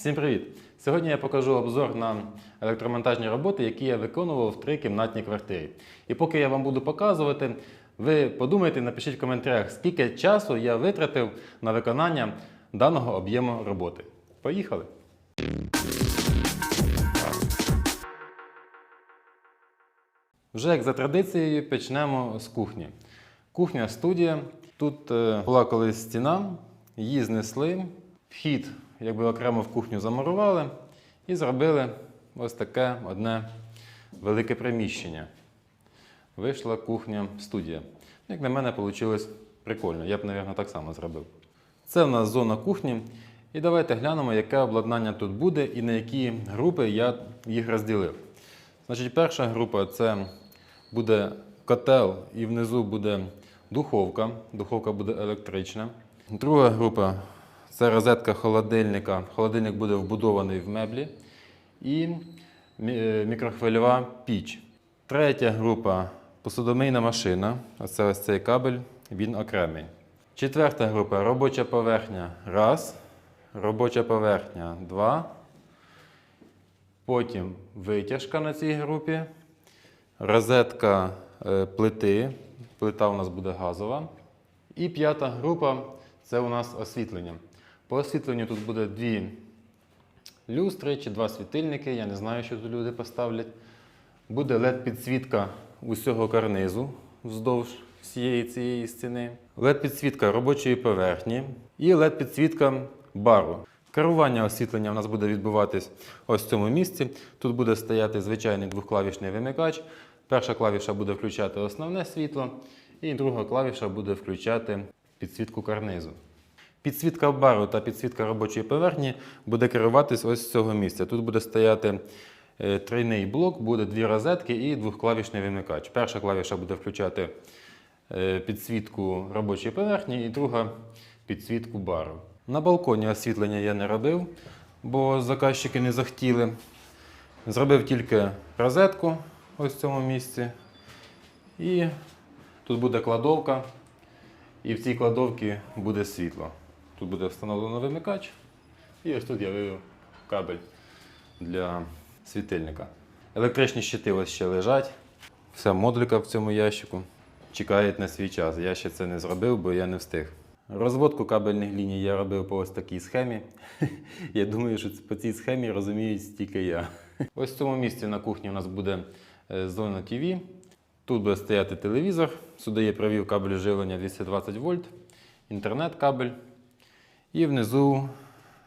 Всім привіт! Сьогодні я покажу обзор на електромонтажні роботи, які я виконував в трикімнатній квартирі. І поки я вам буду показувати, ви подумайте, напишіть в коментарях, скільки часу я витратив на виконання даного об'єму роботи. Поїхали! Вже як за традицією почнемо з кухні. Кухня студія. Тут е, була колись стіна, її знесли. Вхід якби окремо в кухню замурували і зробили ось таке одне велике приміщення. Вийшла кухня студія. Як на мене, вийшло прикольно. Я б, мабуть, так само зробив. Це в нас зона кухні. І давайте глянемо, яке обладнання тут буде і на які групи я їх розділив. Значить, перша група це буде котел і внизу буде духовка. Духовка буде електрична. Друга група це розетка холодильника. Холодильник буде вбудований в меблі. І е, мікрохвильова піч. Третя група посудомийна машина. Оце ось цей кабель, він окремий. Четверта група робоча поверхня. Раз. Робоча поверхня два. Потім витяжка на цій групі, розетка е, плити. Плита у нас буде газова. І п'ята група це у нас освітлення. По освітленню тут буде дві люстри чи два світильники. Я не знаю, що тут люди поставлять. Буде LED-підсвітка усього карнизу вздовж всієї цієї стіни. LED-підсвітка робочої поверхні і LED-підсвітка бару. Керування освітлення у нас буде відбуватись ось в цьому місці. Тут буде стояти звичайний двохклавішний вимикач. Перша клавіша буде включати основне світло, і друга клавіша буде включати підсвітку карнизу. Підсвітка бару та підсвітка робочої поверхні буде керуватись ось з цього місця. Тут буде стояти е, тройний блок, буде дві розетки і двохклавішний вимикач. Перша клавіша буде включати е, підсвітку робочої поверхні і друга підсвітку бару. На балконі освітлення я не робив, бо заказчики не захотіли. Зробив тільки розетку ось в цьому місці. І тут буде кладовка. І в цій кладовці буде світло. Тут буде встановлено вимикач. І ось тут я вивів кабель для світильника. Електричні щити ось ще лежать. Вся модулька в цьому ящику. Чекають на свій час. Я ще це не зробив, бо я не встиг. Розводку кабельних ліній я робив по ось такій схемі. Я думаю, що по цій схемі розуміють тільки я. Ось в цьому місці на кухні у нас буде е, зона ТВ. Тут буде стояти телевізор. Сюди я провів кабель живлення 220 вольт, інтернет-кабель. І внизу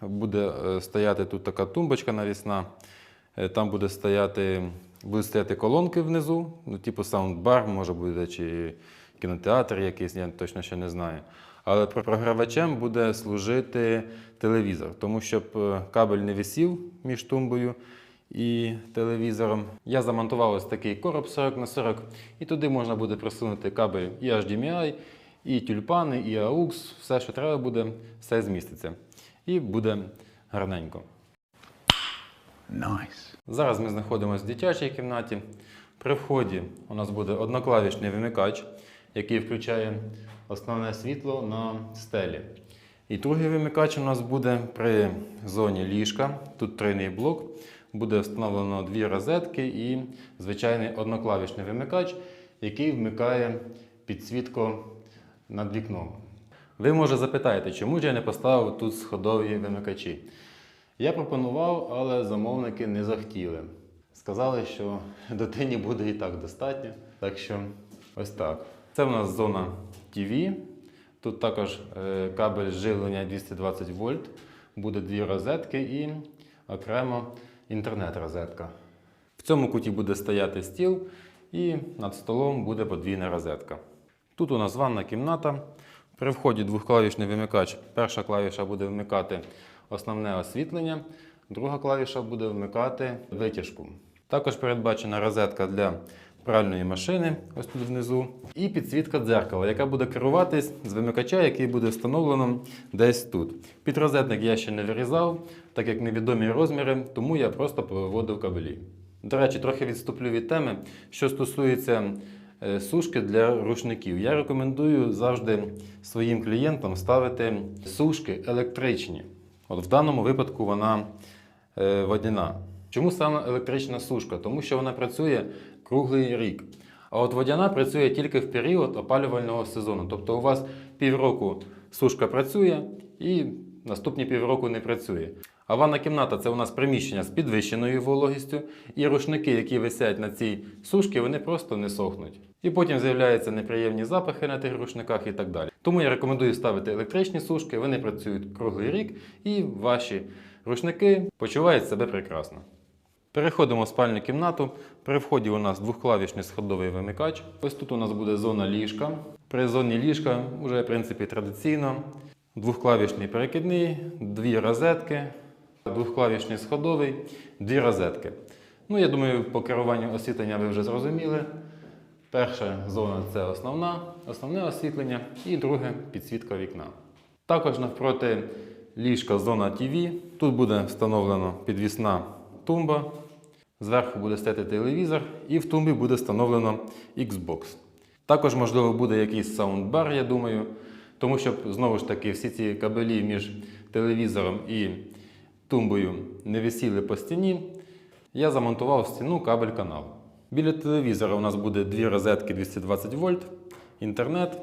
буде е, стояти тут така тумбочка навісна. Е, Там буде стояти, будуть стояти колонки внизу, ну, типу саундбар, може буде, чи кінотеатр якийсь, я точно ще не знаю. Але програвачем буде служити телевізор, тому щоб е, кабель не висів між тумбою і телевізором. Я замонтував ось такий короб 40 на 40 і туди можна буде просунути кабель і HDMI, і тюльпани, і AUX, все, що треба буде, все зміститься. І буде гарненько. Nice. Зараз ми знаходимося в дитячій кімнаті. При вході у нас буде одноклавішний вимикач, який включає основне світло на стелі. І другий вимикач у нас буде при зоні ліжка. Тут тройний блок. Буде встановлено дві розетки і звичайний одноклавішний вимикач, який вмикає підсвітку над вікном. Ви може запитаєте, чому ж я не поставив тут сходові вимикачі? Я пропонував, але замовники не захотіли. Сказали, що дитині буде і так достатньо. Так що ось так. Це в нас зона TV. Тут також е, кабель живлення 220 вольт, буде дві розетки і окремо інтернет-розетка. В цьому куті буде стояти стіл, і над столом буде подвійна розетка. Тут у нас ванна кімната. При вході двохклавішний вимикач. Перша клавіша буде вмикати основне освітлення, друга клавіша буде вмикати витяжку. Також передбачена розетка для пральної машини, ось тут внизу, і підсвітка дзеркала, яка буде керуватись з вимикача, який буде встановлено десь тут. Підрозетник я ще не вирізав, так як невідомі розміри, тому я просто повиводив кабелі. До речі, трохи відступлю від теми. Що стосується сушки для рушників, я рекомендую завжди своїм клієнтам ставити сушки електричні. От в даному випадку вона е, водяна. Чому саме електрична сушка? Тому що вона працює круглий рік. А от водяна працює тільки в період опалювального сезону. Тобто у вас півроку сушка працює і наступні півроку не працює. А ванна кімната це у нас приміщення з підвищеною вологістю, і рушники, які висять на цій сушці, вони просто не сохнуть. І потім з'являються неприємні запахи на тих рушниках і так далі. Тому я рекомендую ставити електричні сушки, вони працюють круглий рік, і ваші рушники почувають себе прекрасно. Переходимо в спальню кімнату. При вході у нас двохклавішний сходовий вимикач. Ось тут у нас буде зона ліжка. При зоні ліжка вже в принципі традиційно. Двохклавішний перекидний, дві розетки, двохклавішний сходовий, дві розетки. Ну, я думаю, по керуванню освітлення ви вже зрозуміли. Перша зона це основна, основне освітлення, і друге підсвітка вікна. Також навпроти ліжка зона TV. Тут буде встановлено підвісна тумба. Зверху буде стояти телевізор, і в тумбі буде встановлено Xbox. Також, можливо, буде якийсь саундбар, я думаю, тому що знову ж таки всі ці кабелі між телевізором і тумбою не висіли по стіні. Я замонтував в стіну кабель канал. Біля телевізора у нас буде дві розетки 220 вольт, інтернет,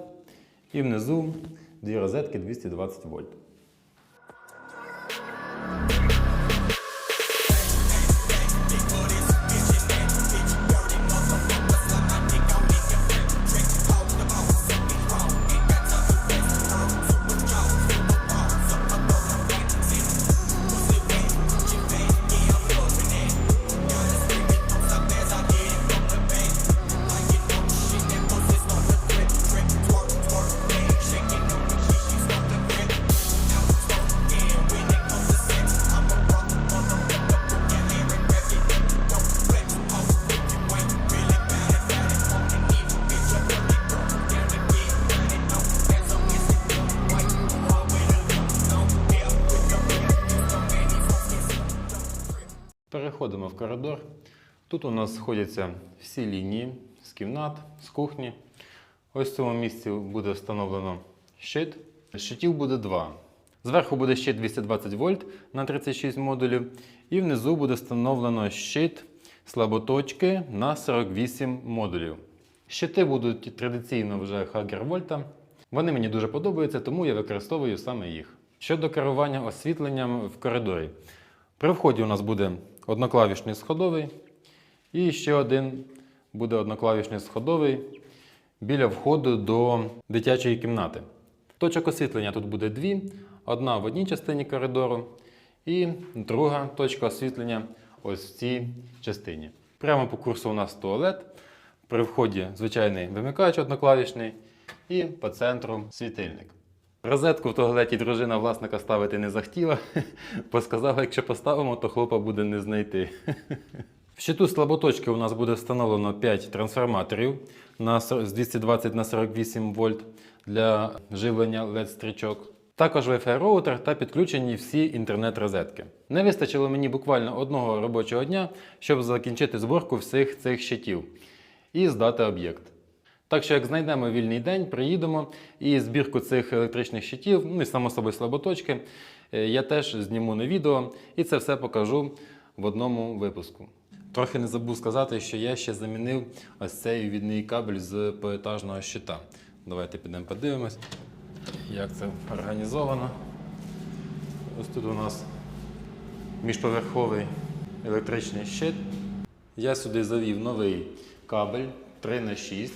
і внизу дві розетки 220 вольт. Переходимо в коридор. Тут у нас сходяться всі лінії з кімнат, з кухні. Ось в цьому місці буде встановлено щит. Щитів буде два. Зверху буде щит 220 вольт на 36 модулів, і внизу буде встановлено щит слаботочки на 48 модулів. Щити будуть традиційно вже Hager Volta. Вони мені дуже подобаються, тому я використовую саме їх. Щодо керування освітленням в коридорі. При вході у нас буде одноклавішний сходовий, і ще один буде одноклавішний сходовий біля входу до дитячої кімнати. Точок освітлення тут буде дві: одна в одній частині коридору, і друга точка освітлення ось в цій частині. Прямо по курсу у нас туалет. При вході звичайний вимикач одноклавішний, і по центру світильник. Розетку в туалеті дружина власника ставити не захотіла, бо сказала, якщо поставимо, то хлопа буде не знайти. В щиту слаботочки у нас буде встановлено 5 трансформаторів на з 220 на 48 вольт для живлення LED-стрічок. Також Wi-Fi роутер та підключені всі інтернет-розетки. Не вистачило мені буквально одного робочого дня, щоб закінчити зборку всіх цих щитів і здати об'єкт. Так що, як знайдемо вільний день, приїдемо і збірку цих електричних щитів, ну і само собою слаботочки, е, я теж зніму на відео і це все покажу в одному випуску. Трохи не забув сказати, що я ще замінив ось цей відний кабель з поетажного щита. Давайте підемо подивимось, як це організовано. Ось тут у нас міжповерховий електричний щит. Я сюди завів новий кабель 3х6.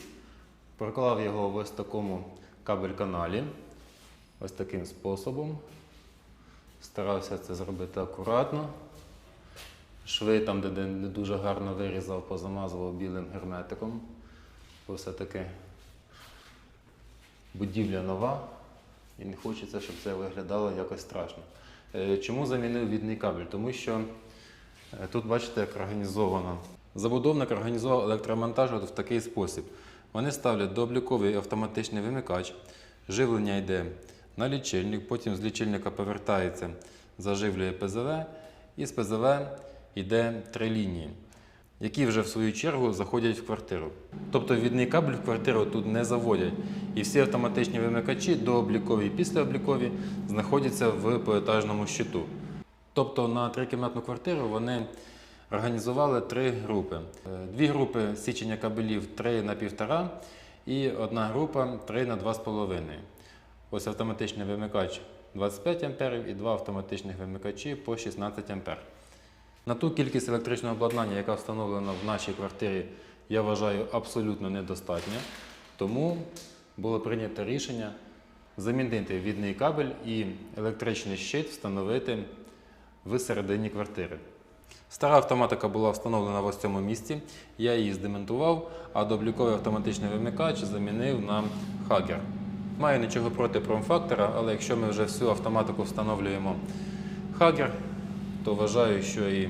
Проклав його в ось такому кабель-каналі. Ось таким способом. Старався це зробити акуратно. Шви там, де не дуже гарно вирізав, позамазував білим герметиком. Бо все-таки будівля нова і не хочеться, щоб це виглядало якось страшно. Е, Чому замінив відний кабель? Тому що Е, Тут бачите, як організовано. Забудовник організував електромонтаж от в такий спосіб. Вони ставлять дообліковий автоматичний вимикач, живлення йде на лічильник, потім з лічильника повертається, заживлює ПЗВ, і з ПЗВ йде три лінії. які вже в свою чергу заходять в квартиру. Тобто відний кабель в квартиру тут не заводять. І всі автоматичні вимикачі дооблікові і післяоблікові знаходяться в поетажному щиту. Тобто на трикімнатну квартиру вони організували три групи. Е, Дві групи січення кабелів 3 на 1,5 і одна група 3 на 2,5. Ось автоматичний вимикач 25 А і два автоматичних вимикачі по 16 А. На ту кількість електричного обладнання, яка встановлена в нашій квартирі, я вважаю абсолютно недостатньо. Тому було прийнято рішення замінити відний кабель і електричний щит встановити в середині квартири. Стара автоматика була встановлена в ось цьому місці. Я її здемонтував, а дообліковий автоматичний вимикач замінив на хакер. Маю нічого проти промфактора, але якщо ми вже всю автоматику встановлюємо хакер, то вважаю, що і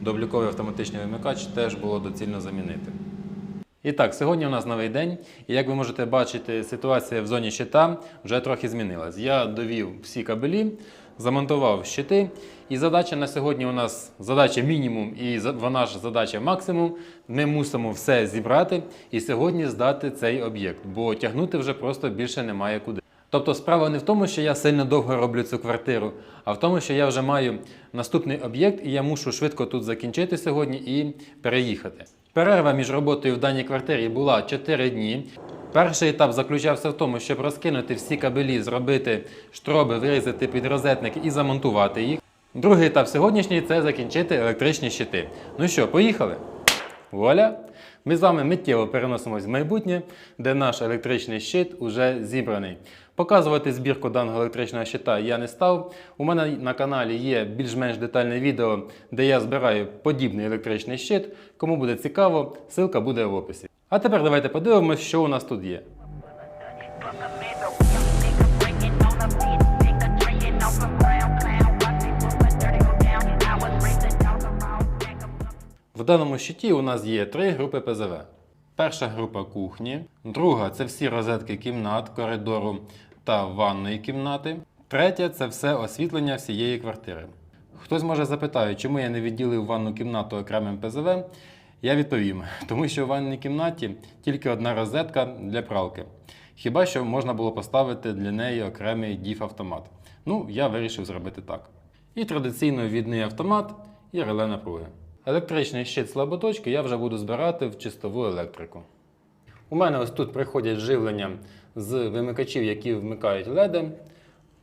дообліковий автоматичний вимикач теж було доцільно замінити. І так, сьогодні у нас новий день, і як ви можете бачити, ситуація в зоні щита вже трохи змінилась. Я довів всі кабелі, замонтував щити, і задача на сьогодні у нас задача мінімум і вона ж задача максимум. Ми мусимо все зібрати і сьогодні здати цей об'єкт, бо тягнути вже просто більше немає куди. Тобто справа не в тому, що я сильно довго роблю цю квартиру, а в тому, що я вже маю наступний об'єкт і я мушу швидко тут закінчити сьогодні і переїхати. Перерва між роботою в даній квартирі була 4 дні. Перший етап заключався в тому, щоб розкинути всі кабелі, зробити штроби, вирізати підрозетники і замонтувати їх. Другий етап сьогоднішній це закінчити електричні щити. Ну що, поїхали? Вуаля! Ми з вами миттєво переносимось в майбутнє, де наш електричний щит уже зібраний. Показувати збірку даного електричного щита я не став. У мене на каналі є більш-менш детальне відео, де я збираю подібний електричний щит. Кому буде цікаво, ссылка буде в описі. А тепер давайте подивимось, що у нас тут є. В даному щиті у нас є три групи ПЗВ. Перша група кухні, друга це всі розетки кімнат, коридору та ванної кімнати. Третя це все освітлення всієї квартири. Хтось може запитає, чому я не відділив ванну кімнату окремим ПЗВ. Я відповім, тому що в ванній кімнаті тільки одна розетка для пралки. Хіба що можна було поставити для неї окремий діф-автомат. Ну, я вирішив зробити так. І традиційно відний автомат і реле напруги. Електричний щит слаботочки я вже буду збирати в чистову електрику. У мене ось тут приходять живлення з вимикачів, які вмикають леди.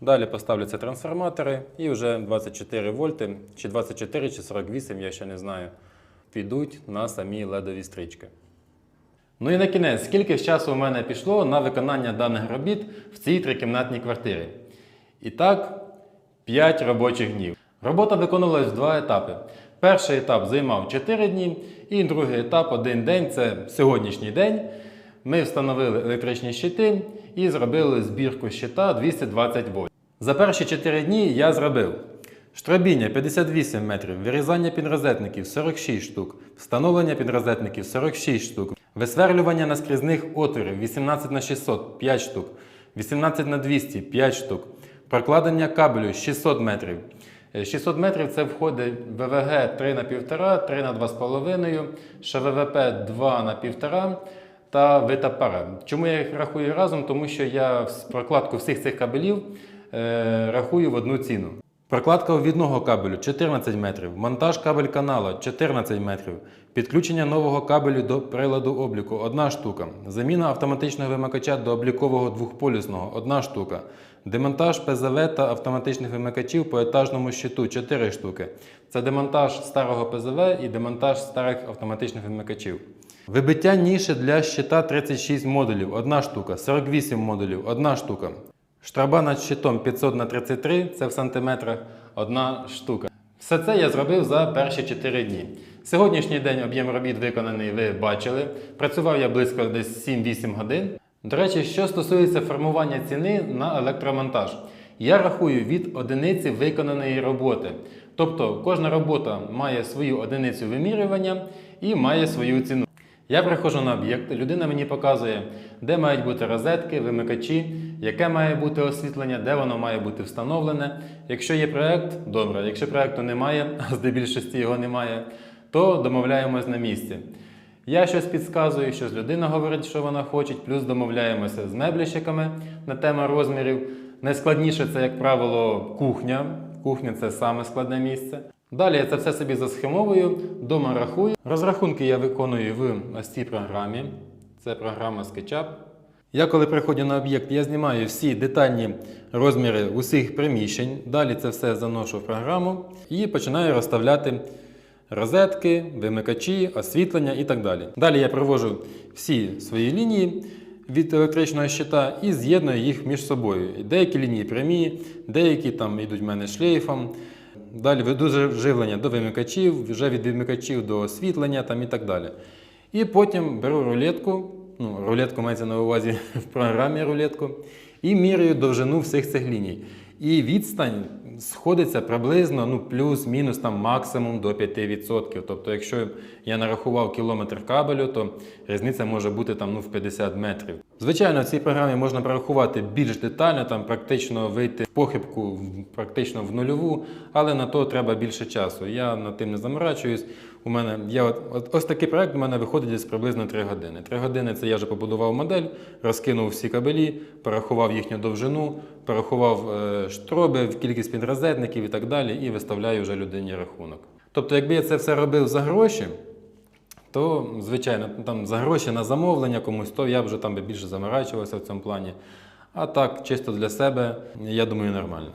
Далі поставляться трансформатори і вже 24 вольти, чи 24, чи 48, я ще не знаю, підуть на самі ледові стрічки. Ну і на кінець, скільки ж часу у мене пішло на виконання даних робіт в цій трикімнатній квартирі? І так, 5 робочих днів. Робота виконувалась в два етапи. Перший етап займав 4 дні, і другий етап один день це сьогоднішній день. Ми встановили електричні щити і зробили збірку щита 220 вольт. За перші 4 дні я зробив штробіння 58 метрів, вирізання підрозетників 46 штук, встановлення підрозетників 46 штук, висверлювання наскрізних отворів 18 на 600 5 штук, 18 на 200 5 штук, прокладення кабелю 600 метрів. Е, 600 метрів це входить ВВГ 3 на 1,5, 3 на 2,5, ШВВП 2 на 1,5 та вита пара. Чому я їх рахую разом? Тому що я прокладку всіх цих кабелів е, рахую в одну ціну. Прокладка відного кабелю 14 метрів, монтаж кабель канала 14 метрів, підключення нового кабелю до приладу обліку 1 штука, заміна автоматичного вимикача до облікового двохполюсного 1 штука, демонтаж ПЗВ та автоматичних вимикачів по етажному щиту 4 штуки. Це демонтаж старого ПЗВ і демонтаж старих автоматичних вимикачів. Вибиття ніші для щита 36 модулів 1 штука, 48 модулів 1 штука. Штраба над щитом 500 на 33 це в сантиметрах одна штука. Все це я зробив за перші 4 дні. Сьогоднішній день об'єм робіт виконаний, ви бачили. Працював я близько десь 7-8 годин. До речі, що стосується формування ціни на електромонтаж, я рахую від одиниці виконаної роботи. Тобто кожна робота має свою одиницю вимірювання і має свою ціну. Я приходжу на об'єкт, людина мені показує, де мають бути розетки, вимикачі, яке має бути освітлення, де воно має бути встановлене. Якщо є проект, добре. Якщо проекту немає, а здебільшості його немає, то домовляємось на місці. Я щось підказую, щось людина говорить, що вона хоче, плюс домовляємося з мебліщиками на тему розмірів. Найскладніше це, як правило, кухня. Кухня це саме складне місце. Далі я це все собі засхемовую, дома рахую. Розрахунки я виконую в ось цій програмі. Це програма SketchUp. Я коли приходжу на об'єкт, я знімаю всі детальні розміри усіх приміщень. Далі це все заношу в програму і починаю розставляти розетки, вимикачі, освітлення і так далі. Далі я провожу всі свої лінії від електричного щита і з'єдную їх між собою. Деякі лінії прямі, деякі там йдуть в мене шлейфом. Далі веду жи- живлення до вимикачів, вже від вимикачів до освітлення там і так далі. І потім беру рулетку, ну, рулетку мається на увазі в програмі рулетку, і міряю довжину всіх цих ліній. І відстань сходиться приблизно ну, плюс-мінус там максимум до 5%. Тобто, якщо я нарахував кілометр кабелю, то різниця може бути там ну, в 50 метрів. Звичайно, в цій програмі можна прорахувати більш детально, там практично вийти в похибку практично в нульову, але на то треба більше часу. Я над тим не заморачуюсь. У мене я от, от ось такий проект у мене виходить десь приблизно 3 години. 3 години це я вже побудував модель, розкинув всі кабелі, порахував їхню довжину, порахував е, штроби, кількість підрозетників і так далі, і виставляю вже людині рахунок. Тобто, якби я це все робив за гроші, то, звичайно, там за гроші на замовлення комусь, то я б вже там би більше заморачувався в цьому плані. А так, чисто для себе, я думаю, нормально.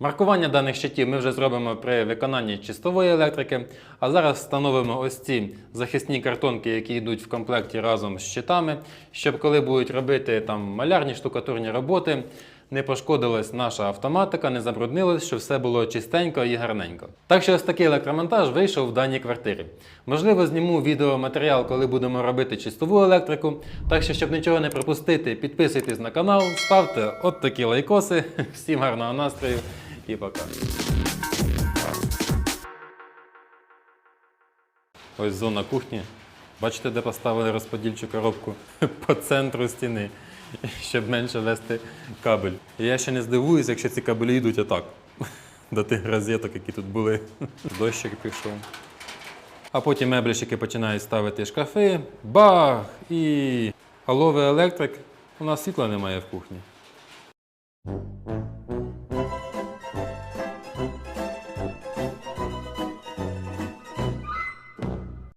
Маркування даних щитів ми вже зробимо при виконанні чистової електрики. А зараз встановимо ось ці захисні картонки, які йдуть в комплекті разом з щитами, щоб коли будуть робити там малярні штукатурні роботи, не пошкодилась наша автоматика, не забруднилось, щоб все було чистенько і гарненько. Так що ось такий електромонтаж вийшов в даній квартирі. Можливо, зніму відеоматеріал, коли будемо робити чистову електрику. Так що, щоб нічого не пропустити, підписуйтесь на канал, ставте от такі лайкоси. Всім гарного настрою і пока. Ось зона кухні. Бачите, де поставили розподільчу коробку по центру стіни, щоб менше вести кабель. Я ще не здивуюсь, якщо ці кабелі йдуть отак. До тих розеток, які тут були. Дощик пішов. А потім мебліщики починають ставити шкафи, бах! І аловий електрик. У нас світла немає в кухні.